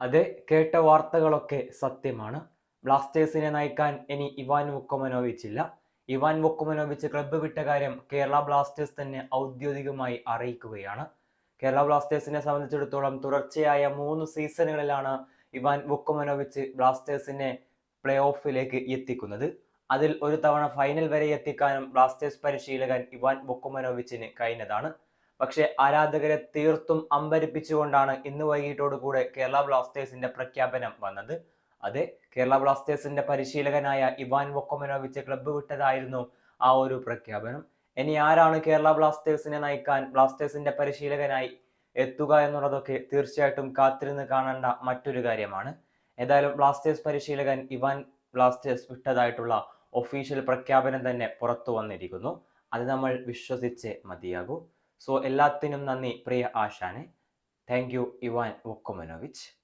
അതെ കേട്ട വാർത്തകളൊക്കെ സത്യമാണ്. ബ്ലാസ്റ്റേഴ്സിനെ നയിക്കാൻ ഇനി ഇവാൻ വുക്കോമനോവിച്ച് ഇല്ല ഇവാൻ വൊക്കുമനോവിച്ച് ക്ലബ്ബ് വിട്ട കാര്യം കേരള ബ്ലാസ്റ്റേഴ്സ് തന്നെ ഔദ്യോഗികമായി അറിയിക്കുകയാണ്. കേരള ബ്ലാസ്റ്റേഴ്സിനെ സംബന്ധിച്ചിടത്തോളം തുടർച്ചയായ മൂന്ന് സീസണുകളിലാണ് ഇവാൻ വൊക്കുമനോവിച്ച് ബ്ലാസ്റ്റേഴ്സിനെ പ്ലേ ഓഫിലേക്ക് എത്തിക്കുന്നത്. അതിൽ ഒരു തവണ ഫൈനൽ വരെ എത്തിക്കാനും ബ്ലാസ്റ്റേഴ്സ് പരിശീലകൻ ഇവാൻ വൊക്കുമനോവിച്ചിന് കഴിഞ്ഞതാണ്. പക്ഷേ ആരാധകരെ തീർത്തും അമ്പരിപ്പിച്ചുകൊണ്ടാണ് ഇന്ന് വൈകിട്ടോടുകൂടെ കേരള ബ്ലാസ്റ്റേഴ്സിന്റെ പ്രഖ്യാപനം വന്നത്. അതെ കേരള ബ്ലാസ്റ്റേഴ്സിന്റെ പരിശീലകനായ ഇവാൻ വൊക്കോമനോവിച്ച് ക്ലബ്ബ് വിട്ടതായിരുന്നു ആ ഒരു പ്രഖ്യാപനം. ഇനി ആരാണ് കേരള ബ്ലാസ്റ്റേഴ്സിനെ നയിക്കാൻ ബ്ലാസ്റ്റേഴ്സിന്റെ പരിശീലകനായി എത്തുക എന്നുള്ളതൊക്കെ തീർച്ചയായിട്ടും കാത്തിരുന്ന് കാണേണ്ട മറ്റൊരു കാര്യമാണ്. ഏതായാലും ബ്ലാസ്റ്റേഴ്സ് പരിശീലകൻ ഇവാൻ ബ്ലാസ്റ്റേഴ്സ് വിട്ടതായിട്ടുള്ള ഒഫീഷ്യൽ പ്രഖ്യാപനം തന്നെ പുറത്തു വന്നിരിക്കുന്നു. അത് നമ്മൾ വിശ്വസിച്ച് മതിയാകൂ. സോ എല്ലാത്തിനും നന്ദി. പ്രിയ ആശാനെ. Thank you Ivan വൊക്കോമനോവിച്ച്